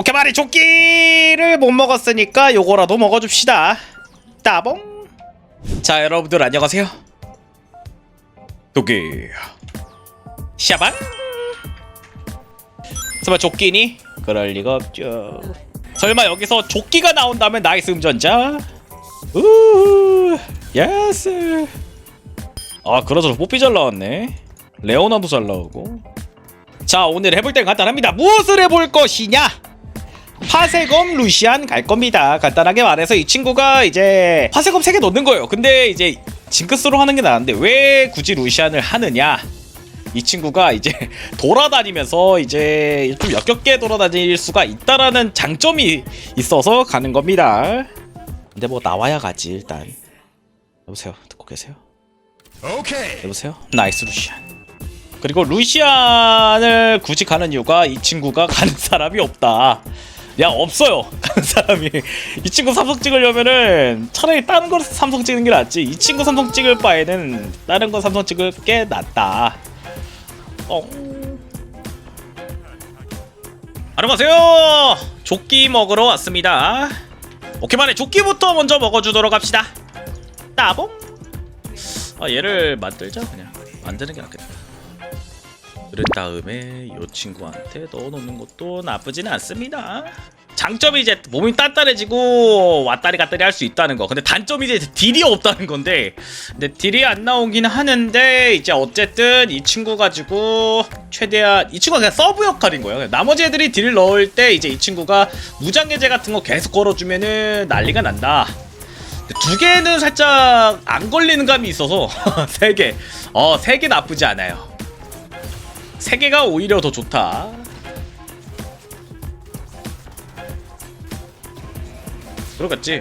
오케이 말이 조끼를 못 먹었으니까 요거라도 먹어줍시다. 따봉. 자 여러분들 안녕하세요. 조끼. 샤방. 설마 조끼니? 그럴 리가 없죠. 설마 여기서 조끼가 나온다면 나이스 음전자? 우 예스. 아 그러저러 뽀삐 잘 나왔네. 레오나도 잘 나오고. 자 오늘 해볼 땐 간단합니다. 무엇을 해볼 것이냐 화세검 루시안 갈 겁니다 간단하게 말해서 이 친구가 이제 화세검 3개 넣는 거예요 근데 이제 징크스로 하는 게 나은데 왜 굳이 루시안을 하느냐 이 친구가 이제 돌아다니면서 이제 좀 역겹게 돌아다닐 수가 있다라는 장점이 있어서 가는 겁니다 근데 뭐 나와야 가지 일단 여보세요 듣고 계세요? 오케이. 여보세요? 나이스 루시안. 그리고 루시안을 굳이 가는 이유가 이 친구가 가는 사람이 없다. 야 없어요. 사람이. 이 친구 삼성 찍으려면은 차라리 다른 거 삼성 찍는 게 낫지. 이 친구 삼성 찍을 바에는 다른 거 삼성 찍을 게 낫다. 어. 안녕하세요! 조끼 먹으러 왔습니다. 오케이 만에 조끼부터 먼저 먹어주도록 합시다. 따봉. 아 얘를 만들자 그냥. 만드는 게 낫겠다 그런 다음에 이 친구한테 넣어놓는 것도 나쁘진 않습니다. 장점이 이제 몸이 단단해지고 왔다리 갔다리 할 수 있다는 거. 근데 단점이 이제 딜이 없다는 건데. 근데 딜이 안 나오긴 하는데 이제 어쨌든 이 친구 가지고 최대한 이 친구가 그냥 서브 역할인 거예요. 나머지 애들이 딜을 넣을 때 이제 이 친구가 무장해제 같은 거 계속 걸어주면은 난리가 난다. 두 개는 살짝 안 걸리는 감이 있어서 세 개. 어, 세 개 나쁘지 않아요. 세 개가 오히려 더 좋다. 들어갔지?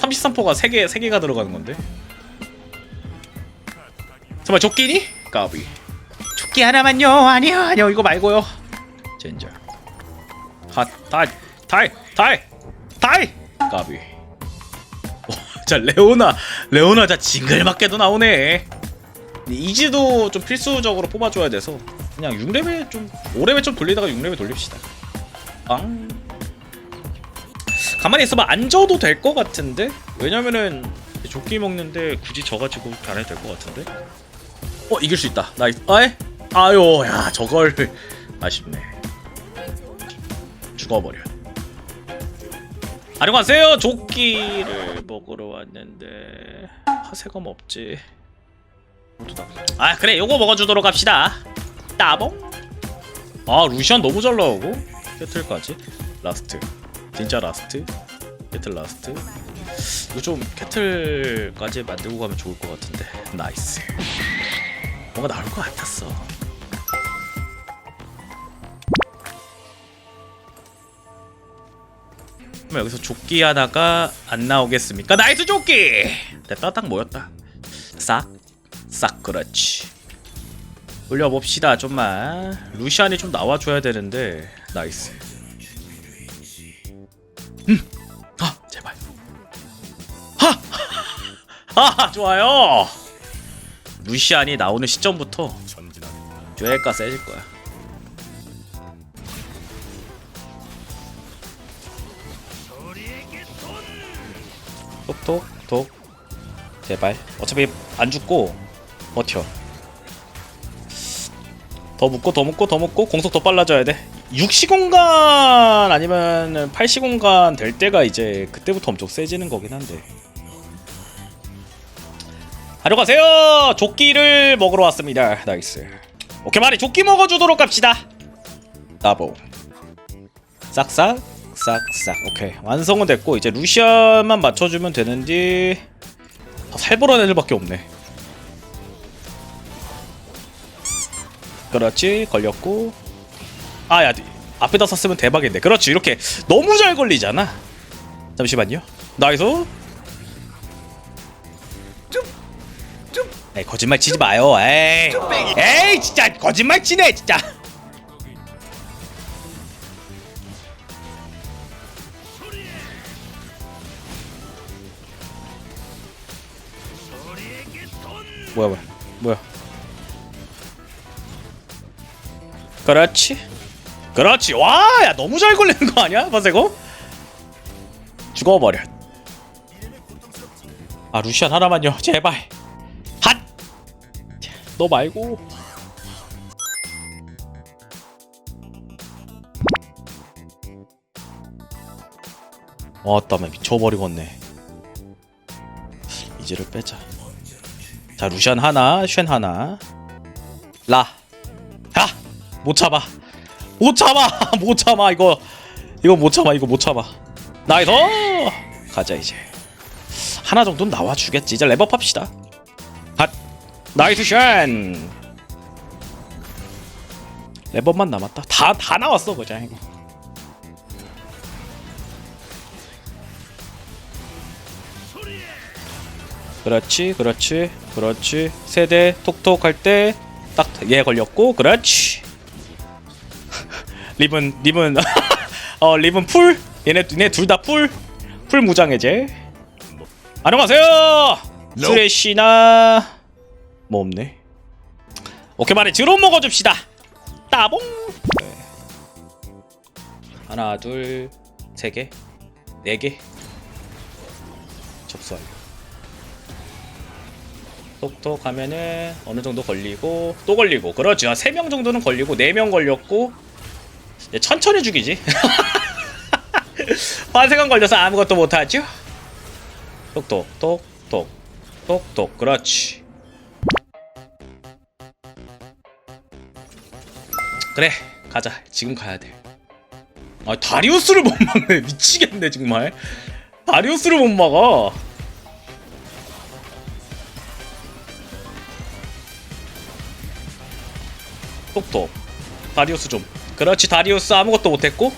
33포가 세 개, 세 개가 들어가는 건데. 정말 조끼니? 까비. 조끼 하나만요. 아니요, 아니요. 이거 말고요. 젠장. 핫, 다이, 다이, 다이, 다이. 까비. 자 레오나 레오나 자 징글맞게도 나오네 이지도 좀 필수적으로 뽑아줘야 돼서 그냥 6레벨 좀 5레벨 좀 돌리다가 6레벨 돌립시다. 앙 가만히 있어봐. 안 져도 될 것 같은데? 왜냐면은 조끼 먹는데 굳이 져가지고 안 해도 될 것 같은데? 어 이길 수 있다. 나이스. 아이 아유 야 저걸. 아쉽네. 죽어버려. 안녕하세요. 조끼를 먹으러 왔는데 화세검 없지. 아 그래. 요거 먹어주도록 합시다 따봉? 아 루시안 너무 잘 나오고. 캐틀까지? 라스트. 진짜 라스트. 캐틀 라스트. 이거 좀 캐틀까지 만들고 가면 좋을 것 같은데. 나이스. 뭔가 나올 것 같았어. 그럼 여기서 조끼 하나가 안 나오겠습니까? 나이스 조끼! 됐다. 딱 모였다. 싹, 싹 그렇지 올려봅시다 좀만. 루시안이 좀 나와줘야 되는데. 나이스. 음! 아 제발. 하! 아 좋아요. 루시안이 나오는 시점부터 쬐까 세질 거야. 톡톡톡. 제발. 어차피 안 죽고 버텨 더 묶고 더 묶고 더 묶고 공속 더 빨라져야 돼. 6시공간 아니면 8시공간 될 때가 이제 그때부터 엄청 세지는 거긴 한데. 안녕하세요! 조끼를 먹으러 왔습니다. 나이스. 오케이 말이 조끼 먹어주도록 합시다. 따보. 싹싹 싹싹. 오케이. 완성은 됐고 이제 루시안만 맞춰주면 되는데 다 살벌한 애들밖에 없네 그렇지 걸렸고. 아야 앞에다 섰으면 대박인데. 그렇지 이렇게 너무 잘 걸리잖아. 잠시만요. 나이스 에이 거짓말 치지 마요. 에이. 에이 진짜 거짓말 치네 진짜. 뭐야 뭐야 뭐야 그렇지. 그렇지. 와야 너무 잘 걸리는 거 아니야? 바세고 죽어버려. 아 루시안 하나만요. 제발. 핫너 말고. 왔다며. 미쳐버리겠네. 이제를 빼자. 자 루시안 하나 쉔 하나. 라. 야! 못 참아. 못 참아. 못 참아 이거. 이거 못 참아 이거 못 참아. 나이스! 가자 이제. 하나 정도는 나와 주겠지. 이제 랩업 합시다. 핫 나이스 쉔 랩업만 남았다. 다 다 나왔어 그냥. 이거 그렇지 그렇지 그렇지. 세대 톡톡 할 때 딱 얘 걸렸고 그렇지 립은 립은 어 립은 풀? 얘네 얘네 둘 다 풀? 풀 무장해제 안녕하세요! 쓰레쉬나 뭐 없네. 오케이 말해. 드론 먹어줍시다. 따봉! 네. 하나 둘세개네개? 접수 완료 톡톡 하면은 어느 정도 걸리고 또 걸리고. 그렇죠. 3명 정도는 걸리고 4명 걸렸고 이제 천천히 죽이지. 환생은 걸려서 아무것도 못하죠? 톡톡 톡톡 톡톡 그렇지. 그래 가자. 지금 가야 돼 아 다리우스를 못 막네. 미치겠네 정말. 다리우스를 못 막아. 똑똑. 다리우스 좀 그렇지 다리우스 아무것도 못했고.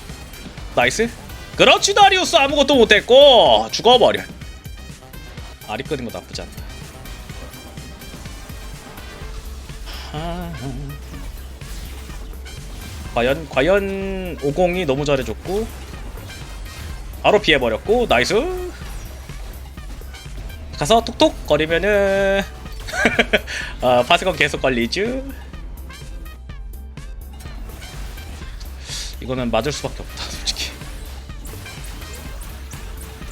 나이스. 그렇지 다리우스 아무것도 못했고. 죽어버려. 아리 끄는 거 나쁘지 않다. 아. 과연 과연 50이 너무 잘해줬고. 바로 피해버렸고. 나이스. 가서 톡톡 거리면은. 아, 파스건 계속 걸리죠 이거는 맞을 수밖에 없다 솔직히.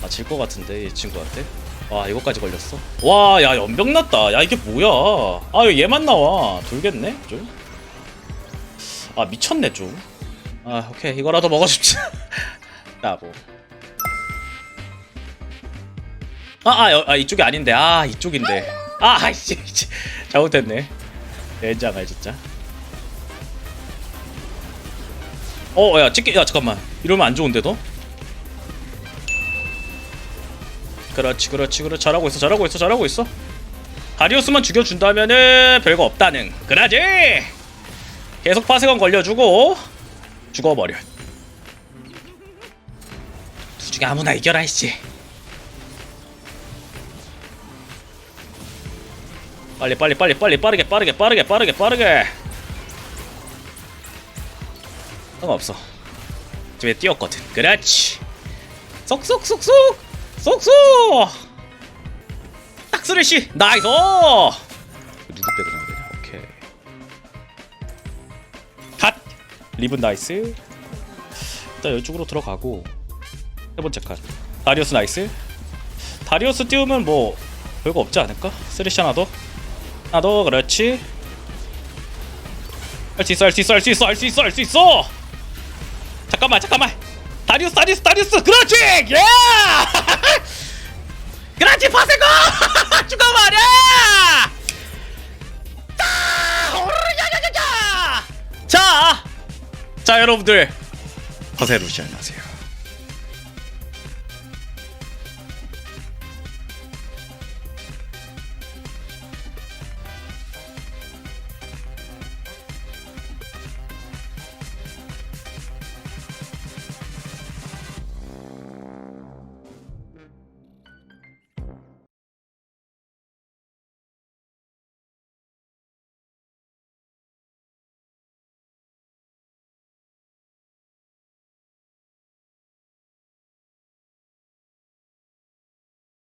아질 것 같은데 이 친구한테? 와 이거까지 걸렸어? 와 야 연병 났다. 야 이게 뭐야? 아 얘만 나와. 돌겠네 좀아 미쳤네 좀아 오케이. 이거라도 먹어줍자 나뭐 아, 아, 여- 아 이쪽이 아닌데. 아 이쪽인데. 아 아이씨 이씨. 잘못했네. 젠장아 진짜 어, 야, 찍게, 야, 잠깐만. 이러면 안 좋은데, 너? 그렇지, 그렇지, 그렇지. 잘하고 있어, 잘하고 있어, 잘하고 있어. 다리우스만 죽여준다면은 별거 없다는. 그라지! 계속 파세건 걸려주고, 죽어버려. 둘 중에 아무나 이겨라, 이씨. 빨리, 빨리, 빨리, 빨리, 빠르게, 빠르게, 빠르게, 빠르게, 빠르게. 상관없어. 집에 뛰었거든. 그렇지. 쏙쏙쏙쏙! 쏙쏙! 딱 쓰레쉬 나이스! 누구 빼고 나오냐? 오케이. 갓 리븐 나이스. 일단 이쪽으로 들어가고 세 번째 칸 다리오스 나이스. 다리오스 띄우면 뭐 별거 없지 않을까? 쓰레쉬 하나 더. 하나 더 그렇지. 할 수 있어 할 수 있어 할 수 있어 할 수 있어 할 수 있어 잠깐만 잠깐만. 다리우스 다리우스 다리우스. 그렇지! 예! 그렇지 파세고 죽어버려! 자, 자, 자 여러분들. 파세 루시안 하세요